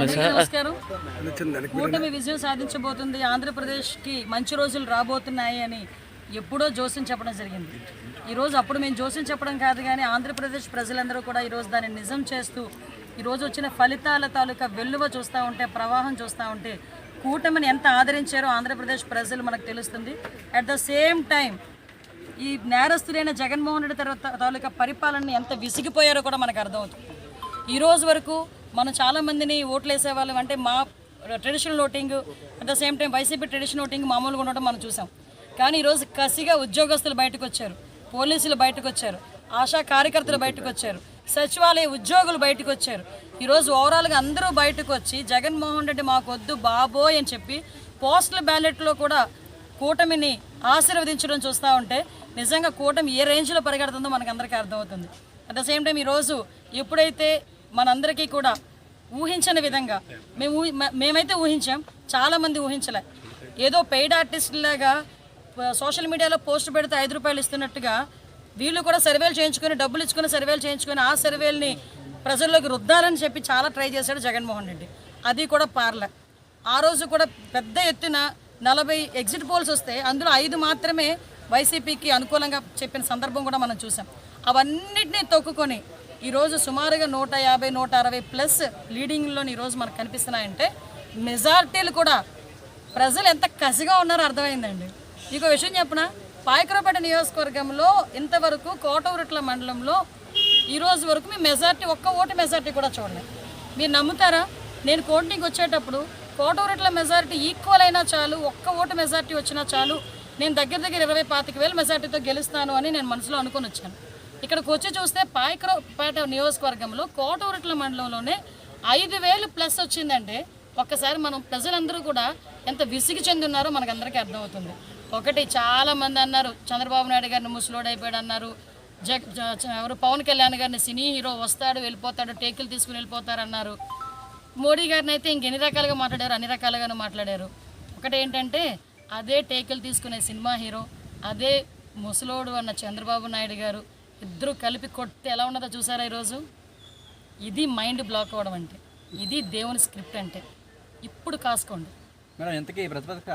నమస్కారం. కూటమి విజయం సాధించబోతుంది. ఆంధ్రప్రదేశ్కి మంచి రోజులు రాబోతున్నాయి అని ఎప్పుడో జోస్యం చెప్పడం జరిగింది. ఈరోజు అప్పుడు మేము జోస్యం చెప్పడం కాదు కానీ ఆంధ్రప్రదేశ్ ప్రజలందరూ కూడా ఈరోజు దాన్ని నిజం చేస్తూ ఈరోజు వచ్చిన ఫలితాల తాలూకా వెల్లువ చూస్తూ ఉంటే ప్రవాహం చూస్తూ ఉంటే కూటమిని ఎంత ఆదరించారో ఆంధ్రప్రదేశ్ ప్రజలు మనకు తెలుస్తుంది. అట్ ద సేమ్ టైం ఈ నేరస్తుడైన జగన్మోహన్ రెడ్డి తర్వాత తాలూకా పరిపాలనని ఎంత విసిగిపోయారో కూడా మనకు అర్థమవుతుంది. ఈ రోజు వరకు మనం చాలా మందిని ఓట్లు వేసే వాళ్ళం అంటే మా traditional voting at the same time YCP traditional voting మామూలుగా ఉండటం మనం చూసాం. కానీ ఈరోజు కసిగా ఉద్యోగస్తులు బయటకు వచ్చారు పోలీసులు బయటకు వచ్చారు ఆశా కార్యకర్తలు బయటకు వచ్చారు సచివాలయ ఉద్యోగులు బయటకు వచ్చారు. ఈరోజు ఓవరాల్గా అందరూ బయటకు వచ్చి జగన్మోహన్ రెడ్డి మాకు వద్దు బాబోయ్ అని చెప్పి పోస్టల్ బ్యాలెట్లో కూడా కూటమిని ఆశీర్వదించడం చూస్తూ ఉంటే నిజంగా కూటమి ఏ రేంజ్లో పరిగెడుతుందో మనకు అందరికీ అర్థమవుతుంది. అట్ ద సేమ్ టైం ఈరోజు ఎప్పుడైతే మనందరికీ కూడా ఊహించని విధంగా. మేము ఊహి- మేమైతే ఊహించాం చాలామంది ఊహించలే. ఏదో పెయిడ్ ఆర్టిస్టులాగా సోషల్ మీడియాలో పోస్ట్ పెడితే ఐదు రూపాయలు ఇస్తున్నట్టుగా వీళ్ళు కూడా సర్వేలు చేయించుకొని డబ్బులు ఇచ్చుకొని సర్వేలు చేయించుకొని ఆ సర్వేల్ని ప్రజల్లోకి రుద్దాలని చెప్పి చాలా ట్రై చేశాడు జగన్మోహన్ రెడ్డి. అది కూడా పార్లే. ఆ రోజు కూడా పెద్ద ఎత్తున నలభై ఎగ్జిట్ పోల్స్ వస్తే అందులో ఐదు మాత్రమే వైసీపీకి అనుకూలంగా చెప్పిన సందర్భం కూడా మనం చూసాం. అవన్నిటినీ తొక్కుకొని ఈరోజు సుమారుగా నూట యాభై నూట అరవై ప్లస్ లీడింగ్లోని ఈరోజు మనకు కనిపిస్తున్నాయంటే మెజార్టీలు కూడా ప్రజలు ఎంత కసిగా ఉన్నారో అర్థమైందండి. ఇంకో విషయం చెప్పిన? పాయకరపేట నియోజకవర్గంలో ఇంతవరకు కోటవరుట్ల మండలంలో ఈరోజు వరకు మీ మెజార్టీ ఒక్క ఓటు మెజార్టీ కూడా చూడలేదు మీరు నమ్ముతారా? నేను కోటింగ్ వచ్చేటప్పుడు కోటవరుట్ల మెజారిటీ ఈక్వల్ అయినా చాలు ఒక్క ఓటు మెజార్టీ వచ్చినా చాలు నేను దగ్గర దగ్గర ఇరవై పాతిక వేల మెజార్టీతో గెలుస్తాను అని నేను మనసులో అనుకొని వచ్చాను. ఇక్కడికి వచ్చి చూస్తే పాయకరపేట నియోజకవర్గంలో కోటూరెట్ల మండలంలోనే ఐదు వేలు ప్లస్ వచ్చిందంటే ఒక్కసారి మనం ప్రజలందరూ కూడా ఎంత విసిగి చెందున్నారో మనకు అందరికీ అర్థమవుతుంది. ఒకటి చాలా మంది అన్నారు చంద్రబాబు నాయుడు గారిని ముసలోడు అయిపోయాడు అన్నారు జగ్ జ- ఎవరు పవన్ కళ్యాణ్ గారిని సినీ హీరో వస్తాడు వెళ్ళిపోతాడు టేకులు తీసుకుని వెళ్ళిపోతారన్నారు మోడీ గారిని అయితే ఇంకెన్ని రకాలుగా మాట్లాడారు? అన్ని రకాలుగానే మాట్లాడారు. ఒకటి ఏంటంటే అదే టేకులు తీసుకునే సినిమా హీరో అదే ముసలోడు అన్న చంద్రబాబు నాయుడు గారు ఇద్దరు కలిపి కొట్టి ఎలా ఉన్నదో చూసారా ఈరోజు? ఇది మైండ్ బ్లాక్ అవ్వడం అంటే ఇది దేవుని స్క్రిప్ట్ అంటే. ఇప్పుడు కాసుకోండి. మేడం ఎంతకీ ప్రతిపక్ష